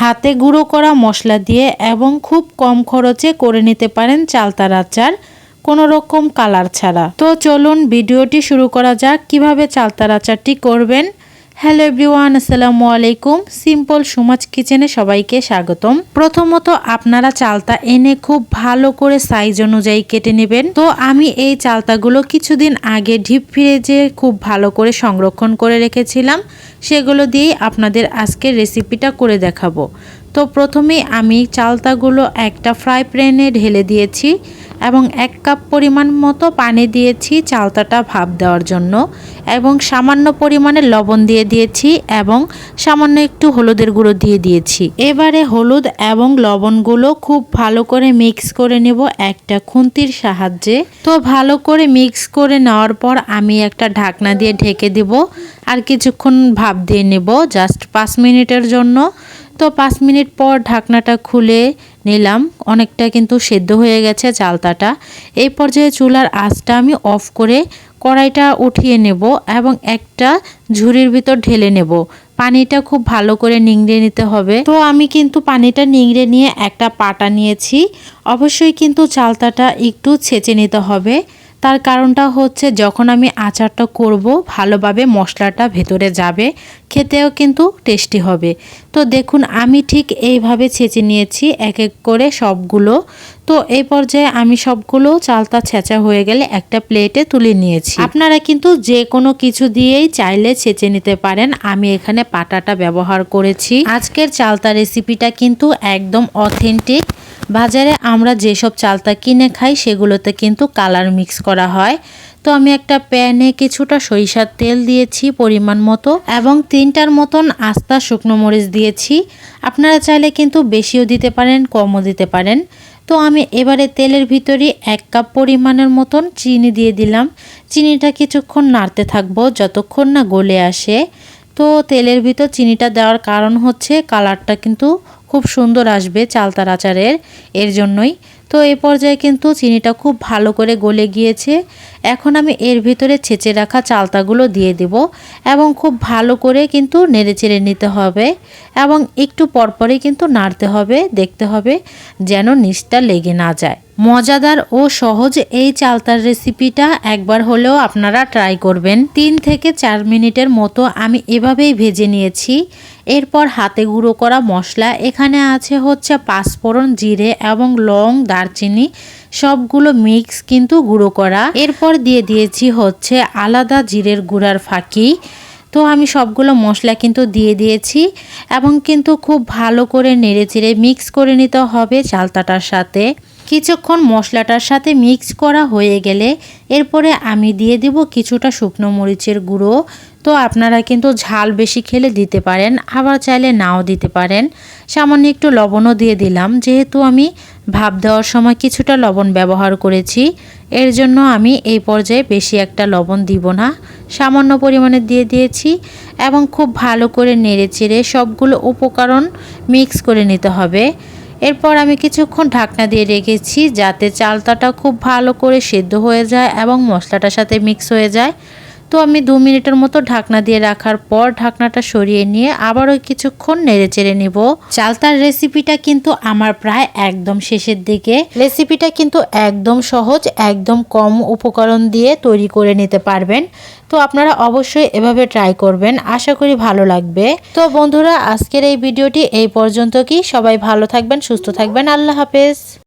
হাতে গুঁড়ো করা মশলা দিয়ে এবং খুব কম খরচে করে নিতে পারেন চালতার আচার, কোনো রকম কালার ছাড়া। তো চলুন ভিডিওটি শুরু করা যাক, কীভাবে চালতার আচারটি করবেন। হ্যালো এভরিওয়ান, আসসালামু আলাইকুম। সিম্পল সুমাজ কিচেনে সবাইকে স্বাগতম। প্রথমত আপনারা চালতা এনে খুব ভালো করে সাইজ অনুযায়ী কেটে নেবেন। তো আমি এই চালতাগুলো কিছুদিন আগে ঢিপ ফিরে ফ্রিজে খুব ভালো করে সংরক্ষণ করে রেখেছিলাম। সেগুলো দিয়েই আপনাদের আজকের রেসিপিটা করে দেখাবো। তো প্রথমেই আমি চালতাগুলো একটা ফ্রাই প্যানে ঢেলে দিয়েছি। এবং এক কাপ পরিমাণ মতো পানি দিয়েছি চালতাটা ভাপ দেওয়ার জন্য এবং সামান্য পরিমাণে লবণ দিয়ে দিয়েছি এবং সামান্য একটু হলুদের গুঁড়ো দিয়ে দিয়েছি। এবারে হলুদ এবং লবণগুলো খুব ভালো করে মিক্স করে নেব একটা খুন্তির সাহায্যে। তো ভালো করে মিক্স করে নেওয়ার পর আমি একটা ঢাকনা দিয়ে ঢেকে দেব আর কিছুক্ষণ ভাপ দিয়ে নেব জাস্ট পাঁচ মিনিটের জন্য। তো পাঁচ মিনিট পর ঢাকনাটা খুলে নিলাম। অনেকটা কিন্তু সেদ্ধ হয়ে গেছে চালতাটা এই পর্যায়ে চুলার আঁচটা আমি অফ করে কড়াইটা উঠিয়ে নেব এবং একটা ঝুড়ির ভিতর ঢেলে নেব। পানিটা খুব ভালো করে নিংড়ে নিতে হবে। তো আমি কিন্তু পানিটা নিংড়ে নিয়ে একটা পাটা নিয়েছি। অবশ্যই কিন্তু চালতাটা একটু ছেঁচে নিতে হবে। তার কারণটা হচ্ছে যখন আমি আচারটা করব, ভালোভাবে মশলাটা ভেতরে যাবে, খেতেও কিন্তু টেস্টি হবে। তো দেখুন, আমি ঠিক এইভাবে ছেঁচে নিয়েছি, এক এক করে সবগুলো। তো এই পর্যায়ে আমি সবগুলো চালতা ছেঁচা হয়ে গেলে একটা প্লেটে তুলে নিয়েছি। আপনারা কিন্তু যে কোনো কিছু দিয়েই চাইলে ছেঁচে নিতে পারেন। আমি এখানে পাটাটা ব্যবহার করেছি। আজকের চালতা রেসিপিটা কিন্তু একদম অথেন্টিক বাজারে আমরা যেসব চালতা কিনে খাই, সেগুলোতে কিন্তু কালার মিক্স করা হয়। তো আমি একটা প্যানে কিছুটা সরিষার তেল দিয়েছি পরিমাণ মতো এবং তিনটার মতন আস্তা শুকনো মরিচ দিয়েছি। আপনারা চাইলে কিন্তু বেশিও দিতে পারেন, কমও দিতে পারেন। তো আমি এবারে তেলের ভিতরে এক কাপ পরিমাণের মতন চিনি দিয়ে দিলাম। চিনিটা কিছুক্ষণ নাড়তে থাকব, যতক্ষণ না গলে আসে। তো তেলের ভিতর চিনিটা দেওয়ার কারণ হচ্ছে কালারটা কিন্তু খুব সুন্দর আসবে চালতার আচারের, এর জন্যই। তো এই পর্যায়ে কিন্তু চিনিটা খুব ভালো করে গলে গিয়েছে। এখন আমি এর ভিতরে ছেঁচে রাখা চালতাগুলো দিয়ে দেব এবং খুব ভালো করে কিন্তু নেড়ে চেড়ে নিতে হবে এবং একটু পরপরই কিন্তু নাড়তে হবে, দেখতে হবে যেন নিচটা লেগে না যায়। মজাদার ও সহজ এই চালতার রেসিপিটা একবার হলেও আপনারা ট্রাই করবেন। তিন থেকে চার মিনিটের মতো আমি এভাবেই ভেজে নিয়েছি। এরপর হাতে গুঁড়ো করা মশলা এখানে আছে হচ্ছে পাঁচফোড়ন, জিরে এবং লং, দারচিনি। সবগুলো মিক্স কিন্তু গুঁড়ো করা। এরপর দিয়ে দিয়েছি হচ্ছে আলাদা জিরের গুঁড়ার ফাঁকি। তো আমি সবগুলো মশলা কিন্তু দিয়ে দিয়েছি এবং কিন্তু খুব ভালো করে নেড়ে চেড়ে মিক্স করে নিতে হবে চালতাটার সাথে। কিছুক্ষণ মশলাটার সাথে মিক্স করা হয়ে গেলে এরপরে আমি দিয়ে দিব কিছুটা শুকনো মরিচের গুঁড়ো। তো আপনারা কিন্তু ঝাল বেশি খেলে দিতে পারেন, আবার চাইলে নাও দিতে পারেন। সামান্য একটু লবণও দিয়ে দিলাম, যেহেতু আমি ভাপ দেওয়ার সময় কিছুটা লবণ ব্যবহার করেছি, এর জন্য আমি এই পর্যায়ে বেশি একটা লবণ দিব না। সামান্য পরিমাণে দিয়ে দিয়েছি এবং খুব ভালো করে নেড়ে চেড়ে সবগুলো উপকরণ মিক্স করে নিতে হবে। এরপর আমি কিছুক্ষণ ঢাকনা দিয়ে রেখেছি যাতে চালতাটা খুব ভালো করে সেদ্ধ হয়ে যায় এবং মশলাটার সাথে মিক্স হয়ে যায়। তো আমি দু মিনিটের মতো ঢাকনা দিয়ে রাখার পর ঢাকনাটা সরিয়ে নিয়ে আবারও কিছুক্ষণ নেড়ে চেড়ে নিব। চালতার রেসিপিটা কিন্তু আমার প্রায় একদম শেষের দিকে। রেসিপিটা কিন্তু একদম সহজ, একদম কম উপকরণ দিয়ে তৈরি করে নিতে পারবেন। তো আপনারা অবশ্যই এভাবে ট্রাই করবেন, আশা করি ভালো লাগবে। তো বন্ধুরা, আজকের এই ভিডিওটি এই পর্যন্ত কি? সবাই ভালো থাকবেন, সুস্থ থাকবেন। আল্লাহ হাফেজ।